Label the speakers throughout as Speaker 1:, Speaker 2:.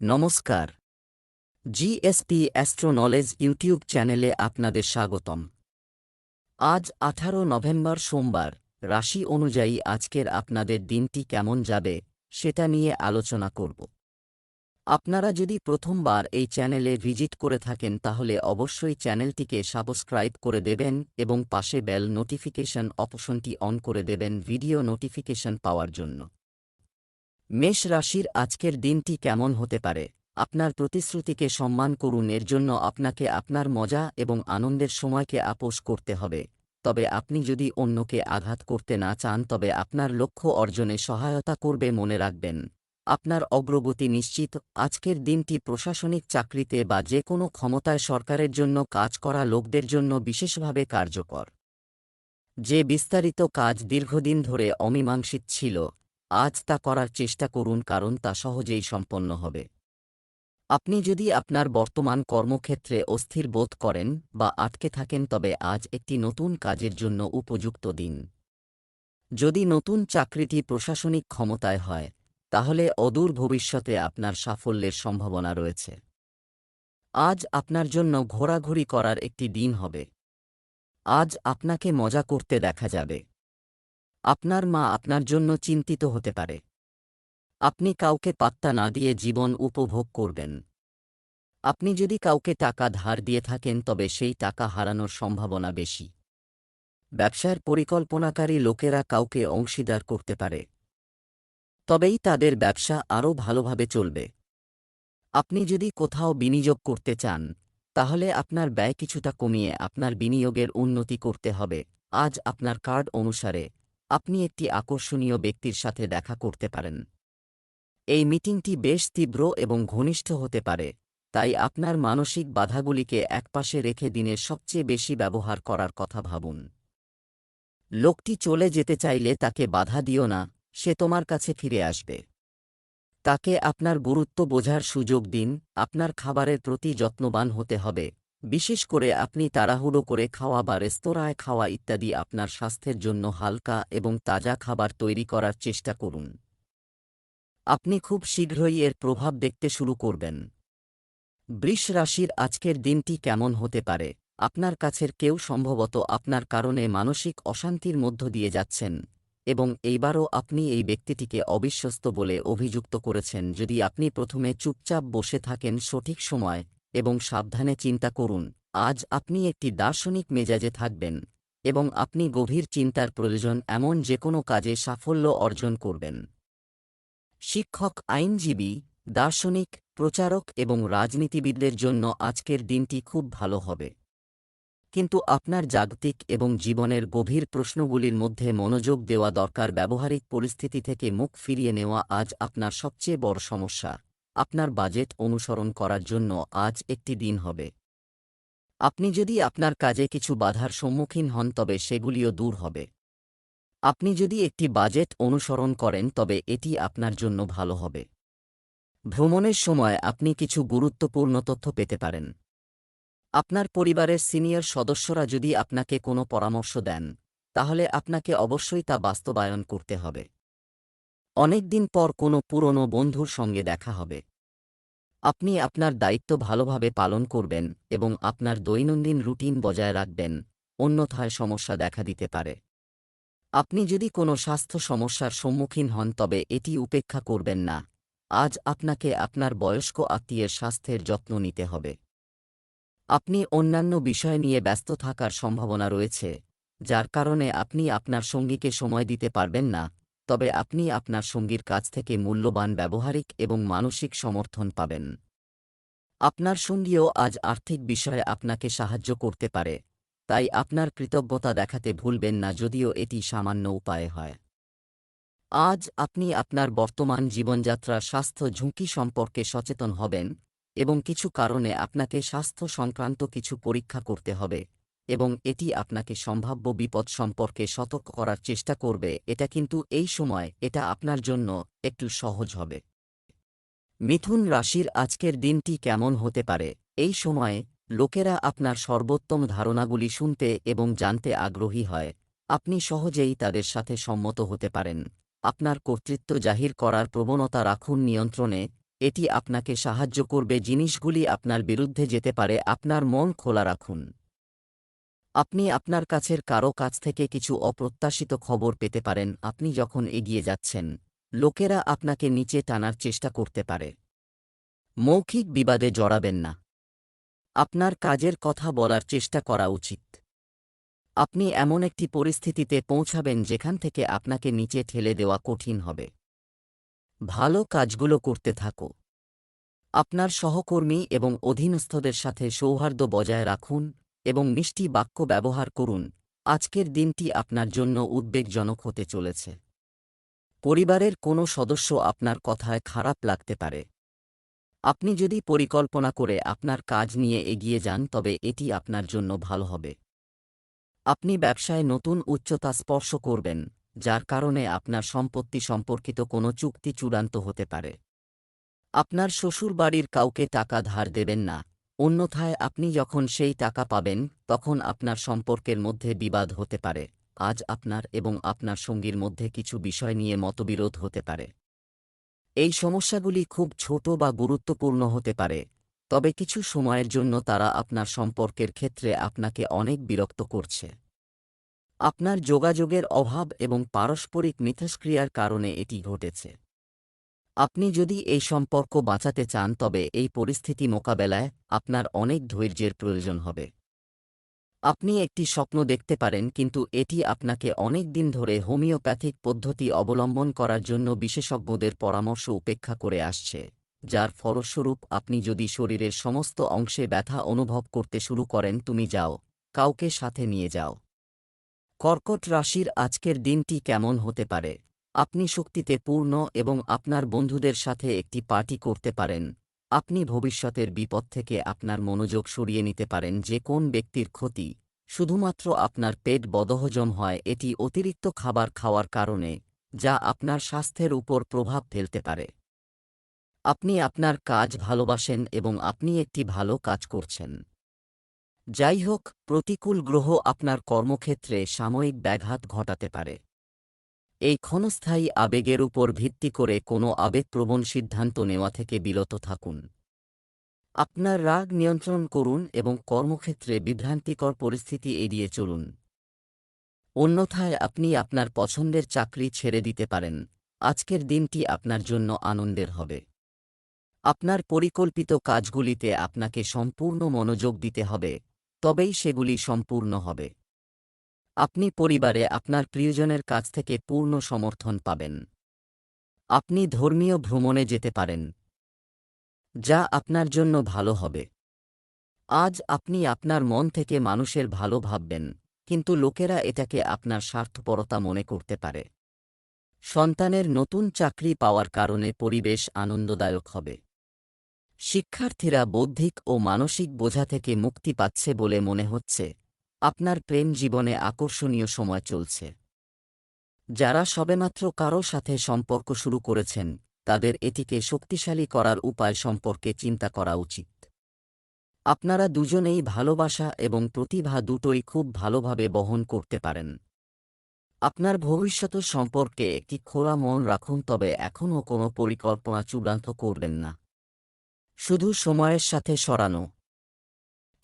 Speaker 1: নমস্কার। GSP অ্যাস্ট্রোনলেজ YouTube চ্যানেলে আপনাদের স্বাগতম। আজ আঠারো নভেম্বর সোমবার, রাশি অনুযায়ী আজকের আপনাদের দিনটি কেমন যাবে, সেটা নিয়ে আলোচনা করব। আপনারা যদি প্রথমবার এই চ্যানেলে ভিজিট করে থাকেন, তাহলে অবশ্যই চ্যানেলটিকে সাবস্ক্রাইব করে দেবেন এবং পাশে বেল নোটিফিকেশন অপশনটি অন করে দেবেন ভিডিও নোটিফিকেশন পাওয়ার জন্য। মেষ রাশির আজকের দিনটি কেমন হতে পারে? আপনার প্রতিশ্রুতিকে সম্মান করুন, এর জন্য আপনাকে আপনার মজা এবং আনন্দের সময়কে আপোষ করতে হবে। তবে আপনি যদি অন্যকে আঘাত করতে না চান, তবে আপনার লক্ষ্য অর্জনে সহায়তা করবে মনে রাখবেন। আপনার অগ্রগতি নিশ্চিত। আজকের দিনটি প্রশাসনিক চাকরিতে বা যে কোনো ক্ষমতায় সরকারের জন্য কাজ করা লোকদের জন্য বিশেষভাবে কার্যকর। যে বিস্তারিত কাজ দীর্ঘদিন ধরে অমীমাংসিত ছিল আজ তা করার চেষ্টা করুন কারণ তা সহজেই সম্পন্ন হবে। আপনি যদি আপনার বর্তমান কর্মক্ষেত্রে অস্থির বোধ করেন বা আটকে থাকেন তবে আজ একটি নতুন কাজের জন্য উপযুক্ত দিন। যদি নতুন চাকরিটি প্রশাসনিক ক্ষমতায় হয়, তাহলে অদূর ভবিষ্যতে আপনার সাফল্যের সম্ভাবনা রয়েছে। আজ আপনার জন্য ঘোরাঘুরি করার একটি দিন হবে। আজ আপনাকে মজা করতে দেখা যাবে। আপনার মা আপনার জন্য চিন্তিত হতে পারে। আপনি কাউকে পাত্তা না দিয়ে জীবন উপভোগ করবেন। আপনি যদি কাউকে টাকা ধার দিয়ে থাকেন, তবে সেই টাকা হারানোর সম্ভাবনা বেশি। ব্যবসার পরিকল্পনাকারী লোকেরা কাউকে অংশীদার করতে পারে। তবেই তাদের ব্যবসা আরও ভালোভাবে চলবে। আপনি যদি কোথাও বিনিয়োগ করতে চান, তাহলে আপনার ব্যয় কিছুটা কমিয়ে আপনার বিনিয়োগের উন্নতি করতে হবে। আজ আপনার কার্ড অনুসারে আপনি একটি আকর্ষণীয় ব্যক্তির সাথে দেখা করতে পারেন। এই মিটিংটি বেশ তীব্র এবং ঘনিষ্ঠ হতে পারে, তাই আপনার মানসিক বাধাগুলিকে একপাশে রেখে দিনের সবচেয়ে বেশি ব্যবহার করার কথা ভাবুন। লোকটি চলে যেতে চাইলে তাকে বাধা দিও না, সে তোমার কাছে ফিরে আসবে। তাকে আপনার গুরুত্ব বোঝার সুযোগ দিন, আপনার খাবারের প্রতি যত্নবান হতে হবে। বিশেষ করে আপনি তাড়াহুড়ো করে খাওয়া বা রেস্তোরাঁয় খাওয়া ইত্যাদি আপনার স্বাস্থ্যের জন্য হালকা এবং তাজা খাবার তৈরি করার চেষ্টা করুন। আপনি খুব শীঘ্রই এর প্রভাব দেখতে শুরু করবেন। বৃষ রাশির আজকের দিনটি কেমন হতে পারে? আপনার কাছের কেউ সম্ভবত আপনার কারণে মানসিক অশান্তির মধ্য দিয়ে যাচ্ছেন এবং এইবারও আপনি এই ব্যক্তিটিকে অবিশ্বস্ত বলে অভিযুক্ত করেছেন। যদি আপনি প্রথমে চুপচাপ বসে থাকেন সঠিক সময় এবং সাবধানে চিন্তা করুন, আজ আপনি একটি দার্শনিক মেজাজে থাকবেন এবং আপনি গভীর চিন্তার প্রয়োজন এমন যে কোনো কাজে সাফল্য অর্জন করবেন। শিক্ষক, আইনজীবী, দার্শনিক, প্রচারক এবং রাজনীতিবিদদের জন্য আজকের দিনটি খুব ভালো হবে। কিন্তু আপনার জাগতিক এবং জীবনের গভীর প্রশ্নগুলির মধ্যে মনোযোগ দেওয়া দরকার। ব্যবহারিক পরিস্থিতি থেকে মুখ ফিরিয়ে নেওয়া আজ আপনার সবচেয়ে বড় সমস্যা। আপনার বাজেট অনুসরণ করার জন্য আজ একটি দিন হবে। আপনি যদি আপনার কাজে কিছু বাধার সম্মুখীন হন, তবে সেগুলিও দূর হবে। আপনি যদি একটি বাজেট অনুসরণ করেন, তবে এটি আপনার জন্য ভালো হবে। ভ্রমণের সময় আপনি কিছু গুরুত্বপূর্ণ তথ্য পেতে পারেন। আপনার পরিবারের সিনিয়র সদস্যরা যদি আপনাকে কোনো পরামর্শ দেন, তাহলে আপনাকে অবশ্যই তা বাস্তবায়ন করতে হবে। অনেকদিন পর কোনো পুরনো বন্ধুর সঙ্গে দেখা হবে। আপনি আপনার দায়িত্ব ভালোভাবে পালন করবেন এবং আপনার দৈনন্দিন রুটিন বজায় রাখবেন, অন্যথায় সমস্যা দেখা দিতে পারে। আপনি যদি কোনো স্বাস্থ্য সমস্যার সম্মুখীন হন তবে এটি উপেক্ষা করবেন না। আজ আপনাকে আপনার বয়স্ক আত্মীয়ের স্বাস্থ্যের যত্ন নিতে হবে। আপনি অন্যান্য বিষয় নিয়ে ব্যস্ত থাকার সম্ভাবনা রয়েছে, যার কারণে আপনি আপনার সঙ্গীকে সময় দিতে পারবেন না। তবে আপনি আপনার সঙ্গীর কাছ থেকে মূল্যবান ব্যবহারিক এবং মানসিক সমর্থন পাবেন। আপনার সঙ্গীও আজ আর্থিক বিষয়ে আপনাকে সাহায্য করতে পারে, তাই আপনার কৃতজ্ঞতা দেখাতে ভুলবেন না যদিও এটি সামান্য উপায়ে হয়। আজ আপনি আপনার বর্তমান জীবনযাত্রার স্বাস্থ্য ঝুঁকি সম্পর্কে সচেতন হবেন এবং কিছু কারণে আপনাকে স্বাস্থ্য সংক্রান্ত কিছু পরীক্ষা করতে হবে। এবং এটি আপনাকে সম্ভাব্য বিপদ সম্পর্কে সতর্ক করার চেষ্টা করবে। এটা কিন্তু এই সময়, এটা আপনার জন্য একটু সহজ হবে। মিথুন রাশির আজকের দিনটি কেমন হতে পারে? এই সময়ে, লোকেরা আপনার সর্বোত্তম ধারণাগুলি শুনতে এবং জানতে আগ্রহী হয়। আপনি সহজেই তাদের সাথে সম্মত হতে পারেন। আপনার কর্তৃত্ব জাহির করার প্রবণতা রাখুন নিয়ন্ত্রণে। এটি আপনাকে সাহায্য করবে। জিনিসগুলি আপনার বিরুদ্ধে যেতে পারে। আপনার মন খোলা রাখুন। আপনি আপনার কাছের কারও কাছ থেকে কিছু অপ্রত্যাশিত খবর পেতে পারেন, আপনি যখন এগিয়ে যাচ্ছেন, লোকেরা আপনাকে নিচে টানার চেষ্টা করতে পারে। মৌখিক বিবাদে জড়াবেন না। আপনার কাজের কথা বলার চেষ্টা করা উচিত। আপনি এমন একটি পরিস্থিতিতে পৌঁছাবেন যেখান থেকে আপনাকে নিচে ঠেলে দেওয়া কঠিন হবে। ভালো কাজগুলো করতে থাকো। আপনার সহকর্মী এবং অধীনস্থদের সাথে সৌহার্দ্য বজায় রাখুন এবং মিষ্টি বাক্য ব্যবহার করুন। আজকের দিনটি আপনার জন্য উদ্বেগজনক হতে চলেছে। পরিবারের কোনো সদস্য আপনার কথায় খারাপ লাগতে পারে। আপনি যদি পরিকল্পনা করে আপনার কাজ নিয়ে এগিয়ে যান, তবে এটি আপনার জন্য ভালো হবে। আপনি ব্যবসায় নতুন উচ্চতা স্পর্শ করবেন, যার কারণে আপনার সম্পত্তি সম্পর্কিত কোনো চুক্তি চূড়ান্ত হতে পারে। আপনার শ্বশুরবাড়ির কাউকে টাকা ধার দেবেন না। অন্যথায় আপনি যখন সেই টাকা পাবেন, তখন আপনার সম্পর্কের মধ্যে বিবাদ হতে পারে। আজ আপনার এবং আপনার সঙ্গীর মধ্যে কিছু বিষয় নিয়ে মতবিরোধ হতে পারে। এই সমস্যাগুলি খুব ছোট বা গুরুত্বপূর্ণ হতে পারে, তবে কিছু সময়ের জন্য তারা আপনার সম্পর্কের ক্ষেত্রে আপনাকে অনেক বিরক্ত করছে। আপনার যোগাযোগের অভাব এবং পারস্পরিক মিথস্ক্রিয়ার কারণে এটি ঘটেছে। আপনি যদি এই সম্পর্ক বাঁচাতে চান, তবে এই পরিস্থিতি মোকাবেলায় আপনার অনেক ধৈর্যের প্রয়োজন হবে। আপনি একটি স্বপ্ন দেখতে পারেন, কিন্তু এটি আপনাকে অনেক দিন ধরে হোমিওপ্যাথিক পদ্ধতি অবলম্বন করার জন্য বিশেষজ্ঞদের পরামর্শ উপেক্ষা করে আসছে, যার ফলস্বরূপ আপনি যদি শরীরের সমস্ত অংশে ব্যথা অনুভব করতে শুরু করেন, তুমি যাও, কাউকে সাথে নিয়ে যাও। কর্কট রাশির আজকের দিনটি কেমন হতে পারে? আপনি শক্তিতে পূর্ণ এবং আপনার বন্ধুদের সাথে একটি পার্টি করতে পারেন। আপনি ভবিষ্যতের বিপদ থেকে আপনার মনোযোগ সরিয়ে নিতে পারেন যে কোন ব্যক্তির ক্ষতি। শুধুমাত্র আপনার পেট বদহজম হয় এটি অতিরিক্ত খাবার খাওয়ার কারণে, যা আপনার স্বাস্থ্যের উপর প্রভাব ফেলতে পারে। আপনি আপনার কাজ ভালোবাসেন এবং আপনি একটি ভালো কাজ করছেন। যাই হোক, প্রতিকূল গ্রহ আপনার কর্মক্ষেত্রে সাময়িক ব্যাঘাত ঘটাতে পারে। এই ক্ষণস্থায়ী আবেগের উপর ভিত্তি করে কোনো আবেগপ্রবণ সিদ্ধান্ত নেওয়া থেকে বিরত থাকুন। আপনার রাগ নিয়ন্ত্রণ করুন এবং কর্মক্ষেত্রে বিভ্রান্তিকর পরিস্থিতি এড়িয়ে চলুন। অন্যথায় আপনি আপনার পছন্দের চাকরি ছেড়ে দিতে পারেন। আজকের দিনটি আপনার জন্য আনন্দের হবে। আপনার পরিকল্পিত কাজগুলিতে আপনাকে সম্পূর্ণ মনোযোগ দিতে হবে, তবেই সেগুলি সম্পূর্ণ হবে। আপনি পরিবারে আপনার প্রিয়জনের কাছ থেকে পূর্ণ সমর্থন পাবেন। আপনি ধর্মীয় ভ্রমণে যেতে পারেন। যা আপনার জন্য ভালো হবে। আজ আপনি আপনার মন থেকে মানুষের ভালো ভাববেন, কিন্তু লোকেরা এটাকে আপনার স্বার্থপরতা মনে করতে পারে। সন্তানের নতুন চাকরি পাওয়ার কারণে পরিবেশ আনন্দদায়ক হবে। শিক্ষার্থীরা বৌদ্ধিক ও মানসিক বোঝা থেকে মুক্তি পাচ্ছে বলে মনে হচ্ছে। আপনার প্রেম জীবনে আকর্ষণীয় সময় চলছে। যারা সবেমাত্র কারও সাথে সম্পর্ক শুরু করেছেন, তাদের এটিকে শক্তিশালী করার উপায় সম্পর্কে চিন্তা করা উচিত। আপনারা দুজনেই ভালোবাসা এবং প্রতিভা দুটোই খুব ভালোভাবে বহন করতে পারেন। আপনার ভবিষ্যৎ সম্পর্কে একটি খোলা মন রাখুন, তবে এখনও কোনো পরিকল্পনা চূড়ান্ত করবেন না। শুধু সময়ের সাথে সরানো।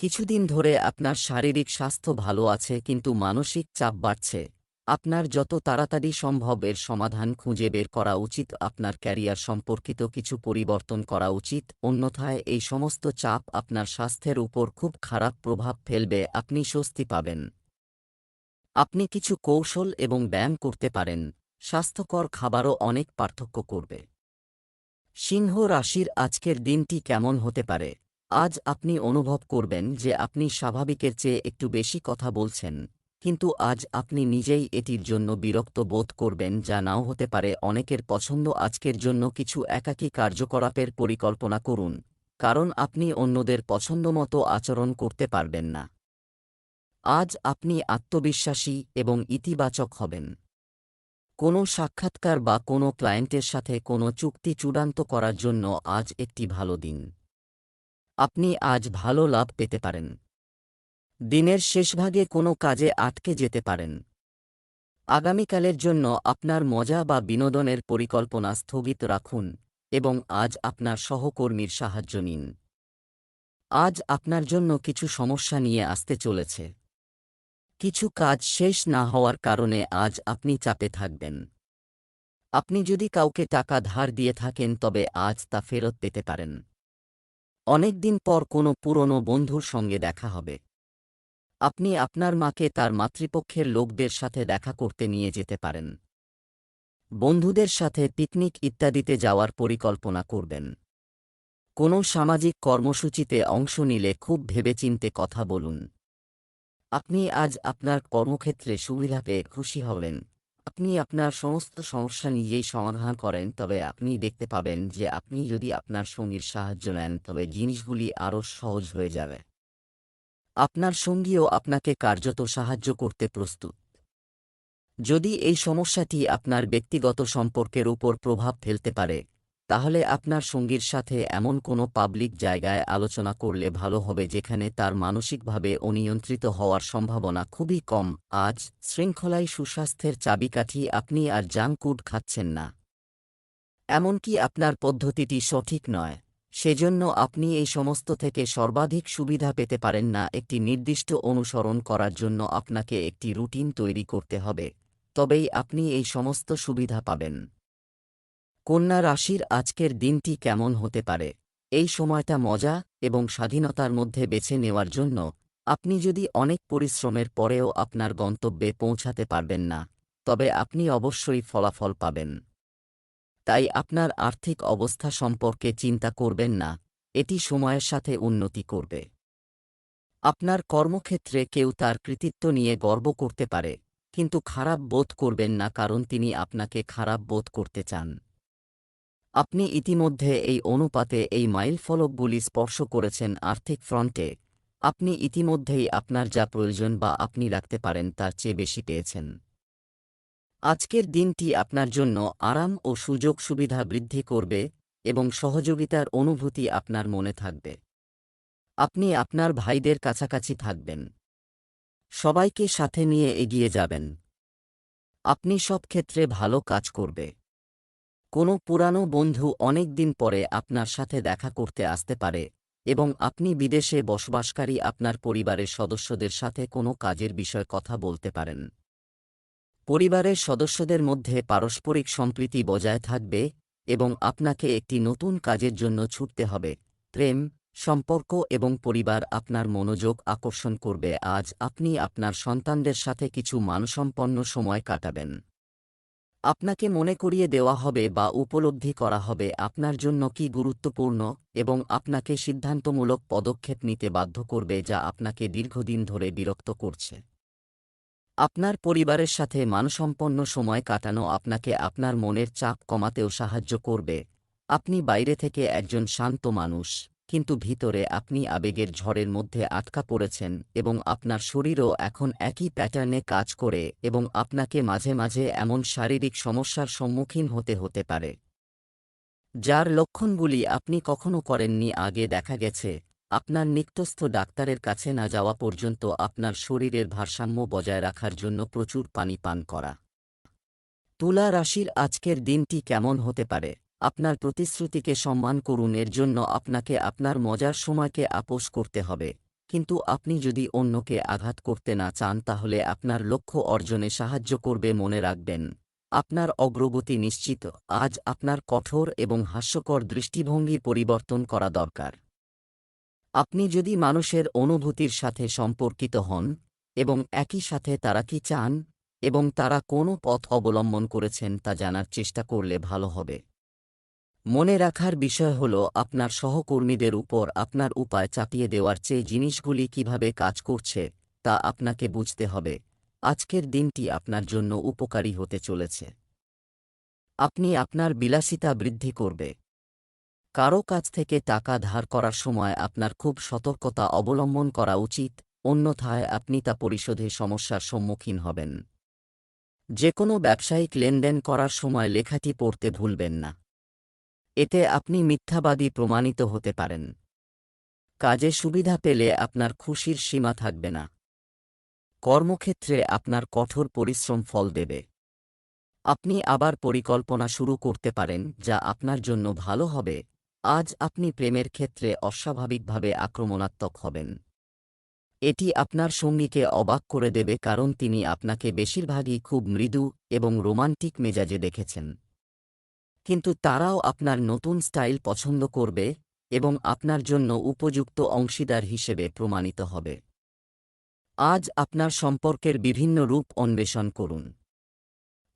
Speaker 1: কিছুদিন ধরে আপনার শারীরিক স্বাস্থ্য ভালো আছে, কিন্তু মানসিক চাপ বাড়ছে। আপনার যত তাড়াতাড়ি সম্ভব এর সমাধান খুঁজে বের করা উচিত। আপনার ক্যারিয়ার সম্পর্কিত কিছু পরিবর্তন করা উচিত। অন্যথায় এই সমস্ত চাপ আপনার স্বাস্থ্যের উপর খুব খারাপ প্রভাব ফেলবে। আপনি স্বস্তি পাবেন। আপনি কিছু কৌশল এবং ব্যায়াম করতে পারেন। স্বাস্থ্যকর খাবারও অনেক পার্থক্য করবে। সিংহ রাশির আজকের দিনটি কেমন হতে পারে? আজ আপনি অনুভব করবেন যে আপনি স্বাভাবিকের চেয়ে একটু বেশি কথা বলছেন, কিন্তু আজ আপনি নিজেই এটির জন্য বিরক্ত বোধ করবেন যা নাও হতে পারে অনেকের পছন্দ আজকের জন্য কিছু একাকী কার্যকলাপের পরিকল্পনা করুন, কারণ আপনি অন্যদের পছন্দমতো আচরণ করতে পারবেন না। আজ আপনি আত্মবিশ্বাসী এবং ইতিবাচক হবেন। কোনো সাক্ষাৎকার বা কোনো ক্লায়েন্টের সাথে কোনো চুক্তি চূড়ান্ত করার জন্য আজ একটি ভালো দিন। আপনি আজ ভালো লাভ পেতে পারেন। দিনের শেষভাগে কোনো কাজে আটকে যেতে পারেন। আগামীকালের জন্য আপনার মজা বা বিনোদনের পরিকল্পনা স্থগিত রাখুন এবং আজ আপনার সহকর্মীর সাহায্য নিন। আজ আপনার জন্য কিছু সমস্যা নিয়ে আসতে চলেছে। কিছু কাজ শেষ না হওয়ার কারণে আজ আপনি চাপে থাকবেন। আপনি যদি কাউকে টাকা ধার দিয়ে থাকেন তবে আজ তা ফেরত পেতে পারেন। অনেকদিন পর কোনো পুরনো বন্ধুর সঙ্গে দেখা হবে। আপনি আপনার মাকে তার মাতৃপক্ষের লোকদের সাথে দেখা করতে নিয়ে যেতে পারেন। বন্ধুদের সাথে পিকনিক ইত্যাদিতে যাওয়ার পরিকল্পনা করবেন। কোনো সামাজিক কর্মসূচিতে অংশ নিলে খুব ভেবেচিন্তে কথা বলুন। আপনি আজ আপনার কর্মক্ষেত্রে সুবিধা পেয়ে খুশি হবেন। আপনি আপনার সমস্ত সমস্যা নিজেই সমাধান করেন, তবে আপনি দেখতে পাবেন যে আপনি যদি আপনার সঙ্গীর সাহায্য নেন, তবে জিনিসগুলি আরও সহজ হয়ে যাবে। আপনার সঙ্গীও আপনাকে কার্যত সাহায্য করতে প্রস্তুত। যদি এই সমস্যাটি আপনার ব্যক্তিগত সম্পর্কের উপর প্রভাব ফেলতে পারে তাহলে আপনার সঙ্গীর সাথে এমন কোনো পাবলিক জায়গায় আলোচনা করলে ভালো হবে যেখানে তার মানসিকভাবে অনিয়ন্ত্রিত হওয়ার সম্ভাবনা খুবই কম। আজ শৃঙ্খলায় সুস্বাস্থ্যের চাবিকাঠি আপনি আর জাঙ্কুড খাচ্ছেন না। এমনকি আপনার পদ্ধতিটি সঠিক নয়। সেজন্য আপনি এই সমস্ত থেকে সর্বাধিক সুবিধা পেতে পারেন না একটি নির্দিষ্ট অনুসরণ করার জন্য আপনাকে একটি রুটিন তৈরি করতে হবে। তবেই আপনি এই সমস্ত সুবিধা পাবেন। কন্যা রাশির আজকের দিনটি কেমন হতে পারে? এই সময়টা মজা এবং স্বাধীনতার মধ্যে বেছে নেওয়ার জন্য আপনি যদি অনেক পরিশ্রমের পরেও আপনার গন্তব্যে পৌঁছাতে পারবেন না, তবে আপনি অবশ্যই ফলাফল পাবেন। তাই আপনার আর্থিক অবস্থা সম্পর্কে চিন্তা করবেন না, এটি সময়ের সাথে উন্নতি করবে। আপনার কর্মক্ষেত্রে কেউ তার কৃতিত্ব নিয়ে গর্ব করতে পারে, কিন্তু খারাপ বোধ করবেন না কারণ তিনি আপনাকে খারাপ বোধ করতে চান। আপনি ইতিমধ্যে এই অনুপাতে এই মাইলফলকগুলি স্পর্শ করেছেন আর্থিক ফ্রন্টে। আপনি ইতিমধ্যেই আপনার যা প্রয়োজন বা আপনি রাখতে পারেন তার চেয়ে বেশি পেয়েছেন। আজকের দিনটি আপনার জন্য আরাম ও সুযোগ সুবিধা বৃদ্ধি করবে এবং সহযোগিতার অনুভূতি আপনার মনে থাকবে। আপনি আপনার ভাইদের কাছাকাছি থাকবেন। সবাইকে সাথে নিয়ে এগিয়ে যাবেন। আপনি সব ক্ষেত্রে ভালো কাজ করবে। কোনো পুরানো বন্ধু অনেক দিন পরে আপনার সাথে দেখা করতে আসতে পারে এবং আপনি বিদেশে বসবাসকারী আপনার পরিবারের সদস্যদের সাথে কোনো কাজের বিষয়ে কথা বলতে পারেন। পরিবারের সদস্যদের মধ্যে পারস্পরিক সম্প্রীতি বজায় থাকবে এবং আপনাকে একটি নতুন কাজের জন্য ছুটতে হবে। প্রেম, সম্পর্ক এবং পরিবার আপনার মনোযোগ আকর্ষণ করবে। আজ আপনি আপনার সন্তানদের সাথে কিছু মানসম্পন্ন সময় কাটাবেন। আপনাকে মনে করিয়ে দেওয়া হবে বা উপলব্ধি করা হবে আপনার জন্য কি গুরুত্বপূর্ণ এবং আপনাকে সিদ্ধান্তমূলক পদক্ষেপ নিতে বাধ্য করবে যা আপনাকে দীর্ঘদিন ধরে বিরক্ত করছে। আপনার পরিবারের সাথে মানসম্পন্ন সময় কাটানো আপনাকে আপনার মনের চাপ কমাতেও সাহায্য করবে। আপনি বাইরে থেকে একজন শান্ত মানুষ। কিন্তু ভিতরে আপনি আবেগের ঝড়ের মধ্যে আটকা পড়েছেন এবং আপনার শরীরও এখন একই প্যাটার্নে কাজ করে এবং আপনাকে মাঝে মাঝে এমন শারীরিক সমস্যার সম্মুখীন হতে হতে পারে। যার লক্ষণগুলি আপনি কখনো করেননি আগে দেখা গেছে, আপনার নিত্যস্থ ডাক্তারের কাছে না যাওয়া পর্যন্ত আপনার শরীরের ভারসাম্য বজায় রাখার জন্য প্রচুর পানি পান করা। তুলা রাশির আজকের দিনটি কেমন হতে পারে? আপনার প্রতিশ্রুতিকে সম্মান করুন, এর জন্য আপনাকে আপনার মজার সময়কে আপোষ করতে হবে। কিন্তু আপনি যদি অন্যকে আঘাত করতে না চান, তাহলে আপনার লক্ষ্য অর্জনে সাহায্য করবে মনে রাখবেন। আপনার অগ্রগতি নিশ্চিত। আজ আপনার কঠোর এবং হাস্যকর দৃষ্টিভঙ্গি পরিবর্তন করা দরকার। আপনি যদি মানুষের অনুভূতির সাথে সম্পর্কিত হন এবং একই সাথে তারা কি চান এবং তারা কোনো পথ অবলম্বন করেছেন তা জানার চেষ্টা করলে ভালো হবে। মনে রাখার বিষয় হল, আপনার সহকর্মীদের উপর আপনার উপায় চাপিয়ে দেওয়ার চেয়ে জিনিসগুলি কীভাবে কাজ করছে, তা আপনাকে বুঝতে হবে। আজকের দিনটি আপনার জন্য উপকারী হতে চলেছে। আপনি আপনার বিলাসিতা বৃদ্ধি করবে। কারও কাছ থেকে টাকা ধার করার সময় আপনার খুব সতর্কতা অবলম্বন করা উচিত, অন্যথায় আপনি তা পরিশোধে সমস্যার সম্মুখীন হবেন। যে কোনো ব্যবসায়িক লেনদেন করার সময় লেখাটি পড়তে ভুলবেন না। এতে আপনি মিথ্যাবাদী প্রমাণিত হতে পারেন। কাজে সুবিধা পেলে আপনার খুশির সীমা থাকবে না। কর্মক্ষেত্রে আপনার কঠোর পরিশ্রম ফল দেবে। আপনি আবার পরিকল্পনা শুরু করতে পারেন, যা আপনার জন্য ভালো হবে। আজ আপনি প্রেমের ক্ষেত্রে অস্বাভাবিকভাবে আক্রমণাত্মক হবেন। এটি আপনার সঙ্গীকে অবাক করে দেবে, কারণ তিনি আপনাকে বেশিরভাগই খুব মৃদু এবং রোমান্টিক মেজাজে দেখেছেন। কিন্তু তারাও আপনার নতুন স্টাইল পছন্দ করবে এবং আপনার জন্য উপযুক্ত অংশীদার হিসেবে প্রমাণিত হবে। আজ আপনার সম্পর্কের বিভিন্ন রূপ অন্বেষণ করুন।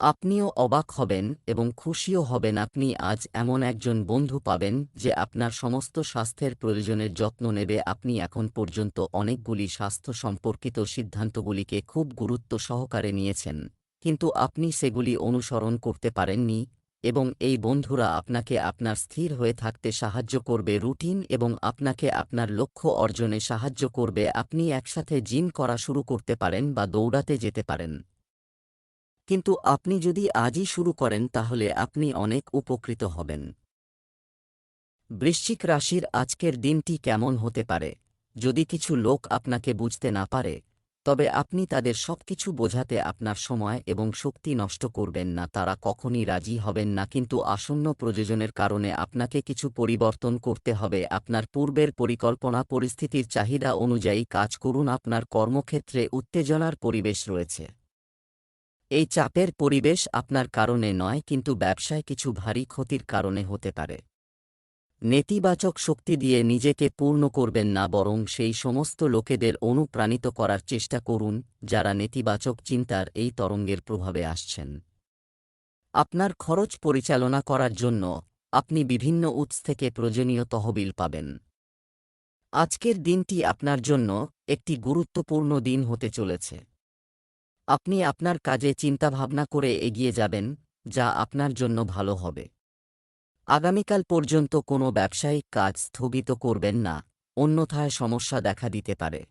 Speaker 1: আপনিও অবাক হবেন এবং খুশিও হবেন আপনি আজ এমন একজন বন্ধু পাবেন যে আপনার সমস্ত স্বাস্থ্যের প্রয়োজনের যত্ন নেবে। আপনি এখন পর্যন্ত অনেকগুলি স্বাস্থ্য সম্পর্কিত সিদ্ধান্তগুলিকে খুব গুরুত্ব সহকারে নিয়েছেন, কিন্তু আপনি সেগুলি অনুসরণ করতে পারেননি এবং এই বন্ধুরা আপনাকে আপনার স্থির হয়ে থাকতে সাহায্য করবে রুটিন এবং আপনাকে আপনার লক্ষ্য অর্জনে সাহায্য করবে। আপনি একসাথে জিম করা শুরু করতে পারেন বা দৌড়াতে যেতে পারেন। কিন্তু আপনি যদি আজই শুরু করেন, তাহলে আপনি অনেক উপকৃত হবেন। বৃশ্চিক রাশির আজকের দিনটি কেমন হতে পারে? যদি কিছু লোক আপনাকে বুঝতে না পারে তবে আপনি তাদের সবকিছু বোঝাতে আপনার সময় এবং শক্তি নষ্ট করবেন না, তারা কখনই রাজি হবেন না। কিন্তু আসন্ন প্রয়োজনের কারণে আপনাকে কিছু পরিবর্তন করতে হবে। আপনার পূর্বের পরিকল্পনা, পরিস্থিতির চাহিদা অনুযায়ী কাজ করুন। আপনার কর্মক্ষেত্রে উত্তেজনার পরিবেশ রয়েছে। এই চাপের পরিবেশ আপনার কারণে নয়, কিন্তু ব্যবসায় কিছু ভারী ক্ষতির কারণে হতে পারে। নেতিবাচক শক্তি দিয়ে নিজেকে পূর্ণ করবেন না বরং সেই সমস্ত লোকেদের অনুপ্রাণিত করার চেষ্টা করুন, যারা নেতিবাচক চিন্তার এই তরঙ্গের প্রভাবে আসছেন। আপনার খরচ পরিচালনা করার জন্য আপনি বিভিন্ন উৎস থেকে প্রয়োজনীয় তহবিল পাবেন। আজকের দিনটি আপনার জন্য একটি গুরুত্বপূর্ণ দিন হতে চলেছে। আপনি আপনার কাজে চিন্তাভাবনা করে এগিয়ে যাবেন, যা আপনার জন্য ভালো হবে। আগামীকাল পর্যন্ত কোনো ব্যবসায়িক কাজ স্থগিত করবেন না, অন্যথায় সমস্যা দেখা দিতে পারে।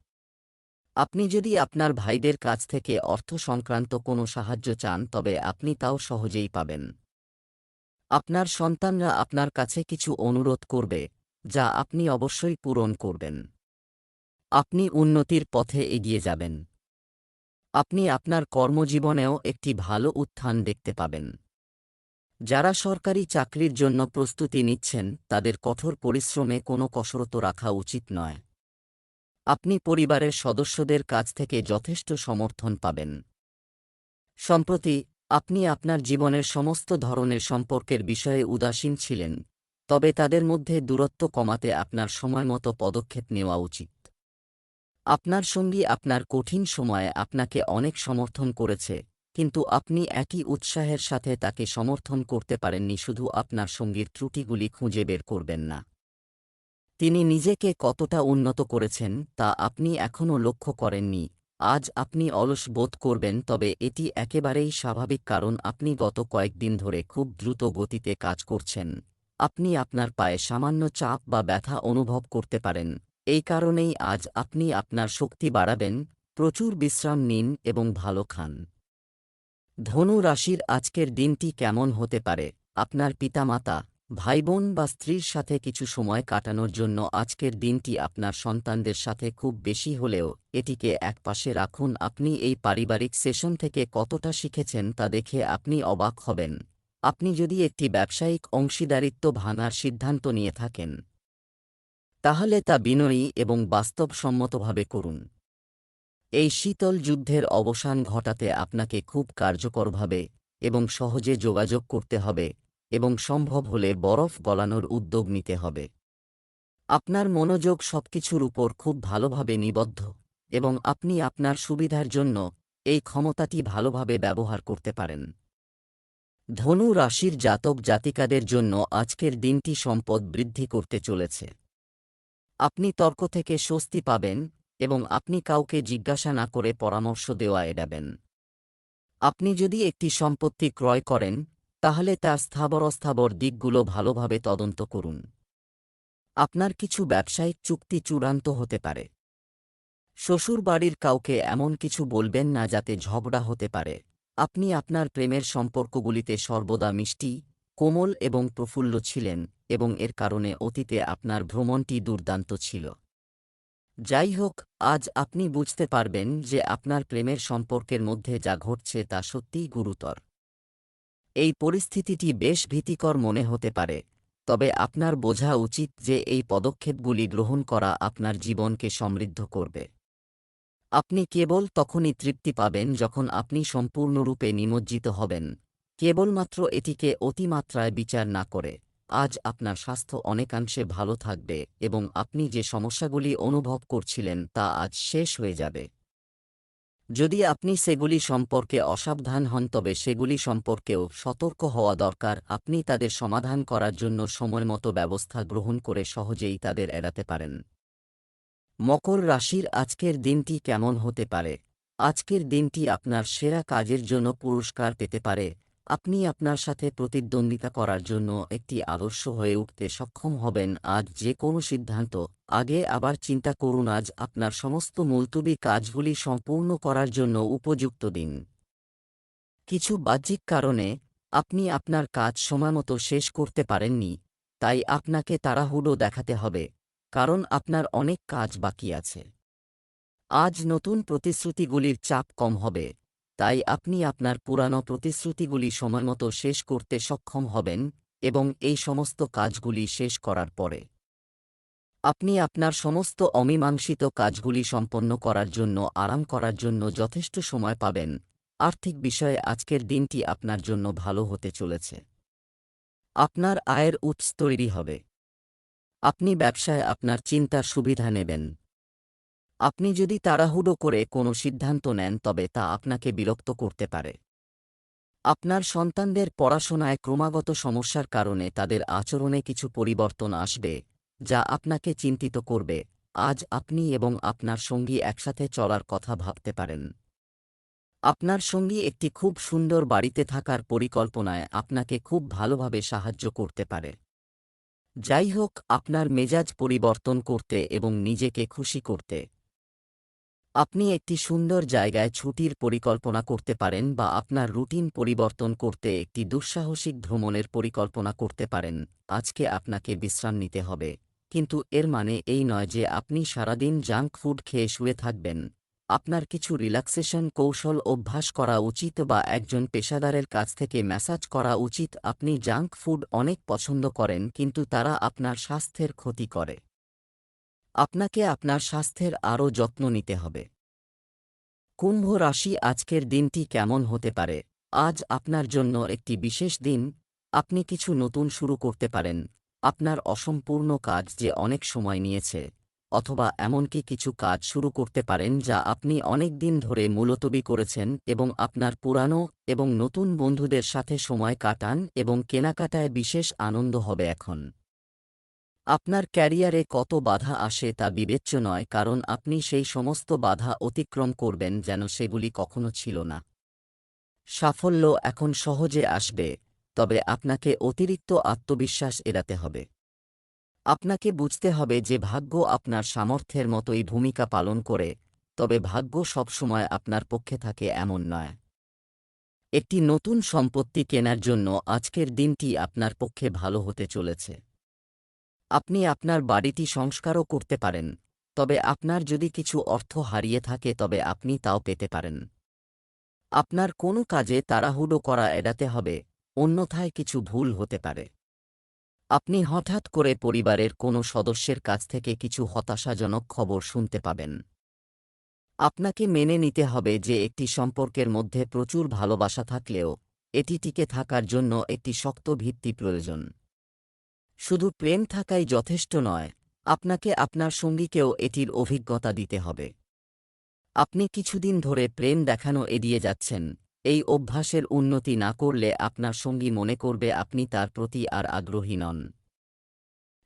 Speaker 1: আপনি যদি আপনার ভাইদের কাছ থেকে অর্থ সংক্রান্ত কোনো সাহায্য চান, তবে আপনি তাও সহজেই পাবেন। আপনার সন্তানরা আপনার কাছে কিছু অনুরোধ করবে, যা আপনি অবশ্যই পূরণ করবেন। আপনি উন্নতির পথে এগিয়ে যাবেন। আপনি আপনার কর্মজীবনেও একটি ভালো উত্থান দেখতে পাবেন। যারা সরকারি চাকরির জন্য প্রস্তুতি নিচ্ছেন, তাদের কঠোর পরিশ্রমে কোনো কসরত রাখা উচিত নয়। আপনি পরিবারের সদস্যদের কাছ থেকে যথেষ্ট সমর্থন পাবেন। সম্প্রতি, আপনি আপনার জীবনের সমস্ত ধরনের সম্পর্কের বিষয়ে উদাসীন ছিলেন, তবে তাদের মধ্যে দূরত্ব কমাতে আপনার সময়মতো পদক্ষেপ নেওয়া উচিত। আপনার সঙ্গী আপনার কঠিন সময়ে আপনাকে অনেক সমর্থন করেছে কিন্তু আপনি একই উৎসাহের সাথে তাকে সমর্থন করতে পারেননি, শুধু আপনার সঙ্গীর ত্রুটিগুলি খুঁজে বের করবেন না। তিনি নিজেকে কতটা উন্নত করেছেন, তা আপনি এখনও লক্ষ্য করেননি। আজ আপনি অলস বোধ করবেন, তবে এটি একেবারেই স্বাভাবিক কারণ আপনি গত কয়েকদিন ধরে খুব দ্রুত গতিতে কাজ করছেন। আপনি আপনার পায়ে সামান্য চাপ বা ব্যথা অনুভব করতে পারেন। এই কারণেই আজ আপনি আপনার শক্তি বাড়াবেন, প্রচুর বিশ্রাম নিন এবং ভালো খান। ধনু রাশির আজকের দিনটি কেমন হতে পারে? আপনার পিতামাতা, ভাইবোন বা স্ত্রীর সাথে কিছু সময় কাটানোর জন্য আজকের দিনটি আপনার সন্তানদের সাথে খুব বেশি হলেও এটিকে একপাশে রাখুন। আপনি এই পারিবারিক সেশন থেকে কতটা শিখেছেন তা দেখে আপনি অবাক হবেন। আপনি যদি একটি ব্যবসায়িক অংশীদারিত্ব ভাঙার সিদ্ধান্ত নিয়ে থাকেন, তাহলে তা বিনয়ী এবং বাস্তবসম্মতভাবে করুন। এই শীতল যুদ্ধের অবসান ঘটাতে আপনাকে খুব কার্যকরভাবে এবং সহজে যোগাযোগ করতে হবে এবং সম্ভব হলে বরফ গলানোর উদ্যোগ নিতে হবে। আপনার মনোযোগ সবকিছুর উপর খুব ভালোভাবে নিবদ্ধ এবং আপনি আপনার সুবিধার জন্য এই ক্ষমতাটি ভালোভাবে ব্যবহার করতে পারেন। ধনু রাশির জাতক জাতিকাদের জন্য আজকের দিনটি সম্পদ বৃদ্ধি করতে চলেছে। আপনি তর্ক থেকে স্বস্তি পাবেন এবং আপনি কাউকে জিজ্ঞাসা না করে পরামর্শ দেওয়া এড়াবেন। আপনি যদি একটি সম্পত্তি ক্রয় করেন, তাহলে তার স্থাবর অস্থাবর দিকগুলো ভালোভাবে তদন্ত করুন। আপনার কিছু ব্যবসায়িক চুক্তি চূড়ান্ত হতে পারে। শ্বশুর বাড়ির কাউকে এমন কিছু বলবেন না যাতে ঝগড়া হতে পারে। আপনি আপনার প্রেমের সম্পর্কগুলিতে সর্বদা মিষ্টি, কোমল এবং প্রফুল্ল ছিলেন এবং এর কারণে অতীতে আপনার ভ্রমণটি দুর্দান্ত ছিল। যাই হোক, আজ আপনি বুঝতে পারবেন যে আপনার প্রেমের সম্পর্কের মধ্যে যা ঘটছে তা সত্যিই গুরুতর। এই পরিস্থিতিটি বেশ ভীতিকর মনে হতে পারে, তবে আপনার বোঝা উচিত যে এই পদক্ষেপগুলি গ্রহণ করা আপনার জীবনকে সমৃদ্ধ করবে। আপনি কেবল তখনই তৃপ্তি পাবেন যখন আপনি সম্পূর্ণরূপে নিমজ্জিত হবেন, কেবলমাত্র এটিকে অতিমাত্রায় বিচার না করে। আজ আপনার স্বাস্থ্য অনেকাংশে ভালো থাকবে এবং আপনি যে সমস্যাগুলি অনুভব করছিলেন তা আজ শেষ হয়ে যাবে। যদি আপনি সেগুলি সম্পর্কে অসাবধান হন, তবে সেগুলি সম্পর্কেও সতর্ক হওয়া দরকার। আপনি তাদের সমাধান করার জন্য সময়মতো ব্যবস্থা গ্রহণ করে সহজেই তাদের এড়াতে পারেন। মকর রাশির আজকের দিনটি কেমন হতে পারে? আজকের দিনটি আপনার সেরা কাজের জন্য পুরস্কার পেতে পারে। আপনি আপনার সাথে প্রতিদ্বন্দ্বিতা করার জন্য একটি আদর্শ হয়ে উঠতে সক্ষম হবেন। আজ যে কোনো সিদ্ধান্ত। আগে আবার চিন্তা করুন, আজ আপনার সমস্ত মুলতুবি কাজগুলি সম্পূর্ণ করার জন্য উপযুক্ত দিন। কিছু বাহ্যিক কারণে, আপনি আপনার কাজ সময়মতো শেষ করতে পারেননি, তাই আপনাকে তাড়াহুড়ো দেখাতে হবে, কারণ আপনার অনেক কাজ বাকি আছে। আজ নতুন প্রতিশ্রুতিগুলির চাপ কম হবে। তাই আপনি আপনার পুরানো প্রতিশ্রুতিগুলি সময়মতো শেষ করতে সক্ষম হবেন এবং এই সমস্ত কাজগুলি শেষ করার পরে। আপনি আপনার সমস্ত অমীমাংসিত কাজগুলি সম্পন্ন করার জন্য, আরাম করার জন্য যথেষ্ট সময় পাবেন। আর্থিক বিষয়ে আজকের দিনটি আপনার জন্য ভালো হতে চলেছে। আপনার আয়ের উৎস তৈরি হবে। আপনি ব্যবসায় আপনার চিন্তার সুবিধা নেবেন। আপনি যদি তাড়াহুড়ো করে কোনো সিদ্ধান্ত নেন, তবে তা আপনাকে বিরক্ত করতে পারে। আপনার সন্তানদের পড়াশোনায় ক্রমাগত সমস্যার কারণে তাদের আচরণে কিছু পরিবর্তন আসবে, যা আপনাকে চিন্তিত করবে। আজ আপনি এবং আপনার সঙ্গী একসাথে চলার কথা ভাবতে পারেন। আপনার সঙ্গী একটি খুব সুন্দর বাড়িতে থাকার পরিকল্পনায় আপনাকে খুব ভালোভাবে সাহায্য করতে পারে। যাই হোক, আপনার মেজাজ পরিবর্তন করতে এবং নিজেকে খুশি করতে। আপনি একটি সুন্দর জায়গায় ছুটির পরিকল্পনা করতে পারেন বা আপনার রুটিন পরিবর্তন করতে একটি দুঃসাহসিক ভ্রমণের পরিকল্পনা করতে পারেন। আজকে আপনাকে বিশ্রাম নিতে হবে। কিন্তু এর মানে এই নয় যে আপনি সারাদিন জাঙ্ক ফুড খেয়ে শুয়ে থাকবেন। আপনার কিছু রিল্যাক্সেশন কৌশল অভ্যাস করা উচিত বা একজন পেশাদারের কাছ থেকে ম্যাসাজ করা উচিত। আপনি জাঙ্ক ফুড অনেক পছন্দ করেন, কিন্তু তারা আপনার স্বাস্থ্যের ক্ষতি করে। আপনাকে আপনার স্বাস্থ্যের আরও যত্ন নিতে হবে। কুম্ভ রাশি আজকের দিনটি কেমন হতে পারে? আজ আপনার জন্য একটি বিশেষ দিন। আপনি কিছু নতুন শুরু করতে পারেন। আপনার অসম্পূর্ণ কাজ যে অনেক সময় নিয়েছে, অথবা এমনকি কিছু কাজ শুরু করতে পারেন যা আপনি অনেক দিন ধরে মূলতবি করেছেন এবং আপনার পুরানো এবং নতুন বন্ধুদের সাথে সময় কাটান এবং কেনাকাটায় বিশেষ আনন্দ হবে এখন। আপনার ক্যারিয়ারে কত বাধা আসে তা বিবেচ্য নয়, কারণ আপনি সেই সমস্ত বাধা অতিক্রম করবেন যেন সেগুলি কখনো ছিল না। সাফল্য এখন সহজে আসবে, তবে আপনাকে অতিরিক্ত আত্মবিশ্বাস এড়াতে হবে। আপনাকে বুঝতে হবে যে ভাগ্য আপনার সামর্থ্যের মতোই ভূমিকা পালন করে, তবে ভাগ্য সবসময় আপনার পক্ষে থাকে এমন নয়। একটি নতুন সম্পত্তি কেনার জন্য আজকের দিনটি আপনার পক্ষে ভালো হতে চলেছে। আপনি আপনার বাড়িটি সংস্কারও করতে পারেন, তবে আপনার যদি কিছু অর্থ হারিয়ে থাকে তবে আপনি তাও পেতে পারেন। আপনার কোনো কাজে তাড়াহুড়ো করা এড়াতে হবে, অন্যথায় কিছু ভুল হতে পারে। আপনি হঠাৎ করে পরিবারের কোনো সদস্যের কাছ থেকে কিছু হতাশাজনক খবর শুনতে পাবেন। আপনাকে মেনে নিতে হবে যে একটি সম্পর্কের মধ্যে প্রচুর ভালোবাসা থাকলেও, এটি টিকে থাকার জন্য একটি শক্ত ভিত্তি প্রয়োজন। শুধু প্রেম থাকাই যথেষ্ট নয়, আপনাকে আপনার সঙ্গীকেও এটির অভিজ্ঞতা দিতে হবে। আপনি কিছুদিন ধরে প্রেম দেখানো এড়িয়ে যাচ্ছেন, এই অভ্যাসের উন্নতি না করলে আপনার সঙ্গী মনে করবে আপনি তার প্রতি আর আগ্রহী নন।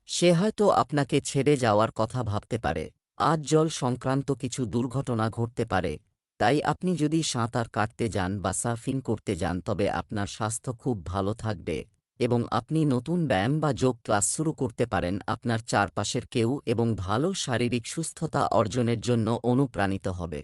Speaker 1: সে হয়তো আপনাকে ছেড়ে যাওয়ার কথা ভাবতে পারে, আজ জল সংক্রান্ত কিছু দুর্ঘটনা ঘটতে পারে, তাই আপনি যদি সাঁতার কাটতে যান বা সার্ফিং করতে যান তবে আপনার স্বাস্থ্য খুব ভালো থাকবে। এবং আপনি নতুন ব্যায়াম বা যোগ ক্লাস শুরু করতে পারেন আপনার চারপাশের কেউ এবং ভালো শারীরিক সুস্থতা অর্জনের জন্য অনুপ্রাণিত হবে।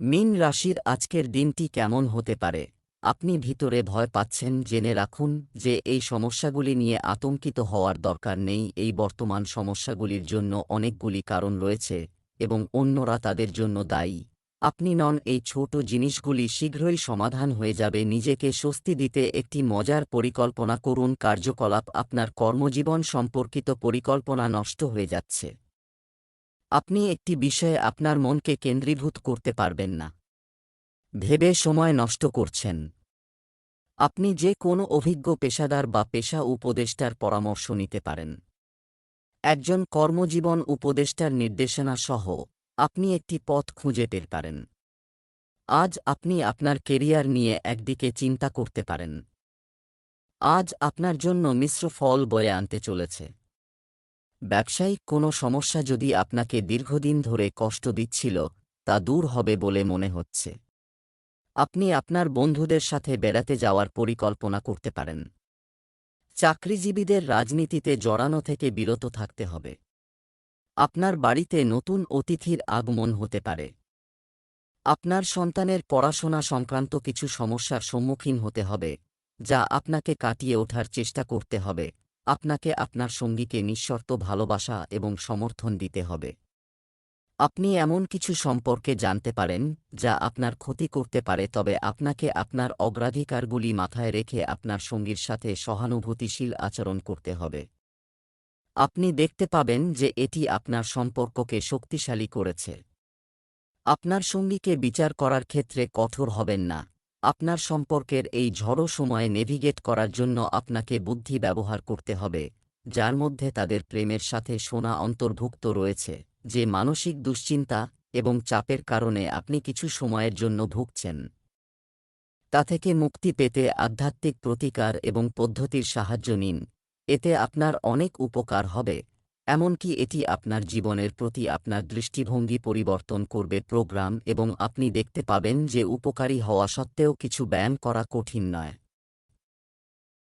Speaker 1: মিন রাশির আজকের দিনটি কেমন হতে পারে? আপনি ভিতরে ভয় পাচ্ছেন, জেনে রাখুন যে এই সমস্যাগুলি নিয়ে আতঙ্কিত হওয়ার দরকার নেই। এই বর্তমান সমস্যাগুলির জন্য অনেকগুলি কারণ রয়েছে এবং অন্যরা তাদের জন্য দায়ী। আপনি নন, এই ছোট জিনিসগুলি শীঘ্রই সমাধান হয়ে যাবে। নিজেকে স্বস্তি দিতে একটি মজার পরিকল্পনা করুন। কার্যকলাপ আপনার কর্মজীবন সম্পর্কিত পরিকল্পনা নষ্ট হয়ে যাচ্ছে। আপনি একটি বিষয়ে আপনার মনকে কেন্দ্রীভূত করতে পারবেন না। ভেবে সময় নষ্ট করছেন। আপনি যে কোনো অভিজ্ঞ পেশাদার বা পেশা উপদেষ্টার পরামর্শ নিতে পারেন। একজন কর্মজীবন উপদেষ্টার নির্দেশনা সহ আপনি একটি পথ খুঁজে পেতে পারেন আজ আপনি আপনার কেরিয়ার নিয়ে একদিকে চিন্তা করতে পারেন। আজ আপনার জন্য মিশ্র ফল বয়ে আনতে চলেছে। ব্যবসায়িক কোনো সমস্যা যদি আপনাকে দীর্ঘদিন ধরে কষ্ট দিচ্ছিল, তা দূর হবে বলে মনে হচ্ছে। আপনি আপনার বন্ধুদের সাথে বেড়াতে যাওয়ার পরিকল্পনা করতে পারেন। চাকরিজীবীদের রাজনীতিতে জড়ানো থেকে বিরত থাকতে হবে। আপনার বাড়িতে নতুন অতিথির আগমন হতে পারে। আপনার সন্তানের পড়াশোনা সংক্রান্ত কিছু সমস্যার সম্মুখীন হতে হবে, যা আপনাকে কাটিয়ে ওঠার চেষ্টা করতে হবে। আপনাকে আপনার সঙ্গীকে নিঃশর্ত ভালোবাসা এবং সমর্থন দিতে হবে। আপনি এমন কিছু সম্পর্কে জানতে পারেন, যা আপনার ক্ষতি করতে পারে, তবে আপনাকে আপনার অগ্রাধিকারগুলি মাথায় রেখে আপনার সঙ্গীর সাথে সহানুভূতিশীল আচরণ করতে হবে। আপনি দেখতে পাবেন যে এটি আপনার সম্পর্ককে শক্তিশালী করেছে। আপনার সঙ্গীকে বিচার করার ক্ষেত্রে কঠোর হবেন না। আপনার সম্পর্কের এই ঝড়ো সময়ে নেভিগেট করার জন্য আপনাকে বুদ্ধি ব্যবহার করতে হবে, যার মধ্যে তাদের প্রেমের সাথে সোনা অন্তর্ভুক্ত রয়েছে, যে মানসিক দুশ্চিন্তা এবং চাপের কারণে আপনি কিছু সময়ের জন্য ভুগছেন। তা থেকে মুক্তি পেতে আধ্যাত্মিক প্রতিকার এবং পদ্ধতির সাহায্য নিন। এতে আপনার অনেক উপকার হবে, এমনকি এটি আপনার জীবনের প্রতি আপনার দৃষ্টিভঙ্গি পরিবর্তন করবে। প্রোগ্রাম এবং আপনি দেখতে পাবেন যে উপকারী হওয়া সত্ত্বেও কিছু ব্যায়াম করা কঠিন নয়।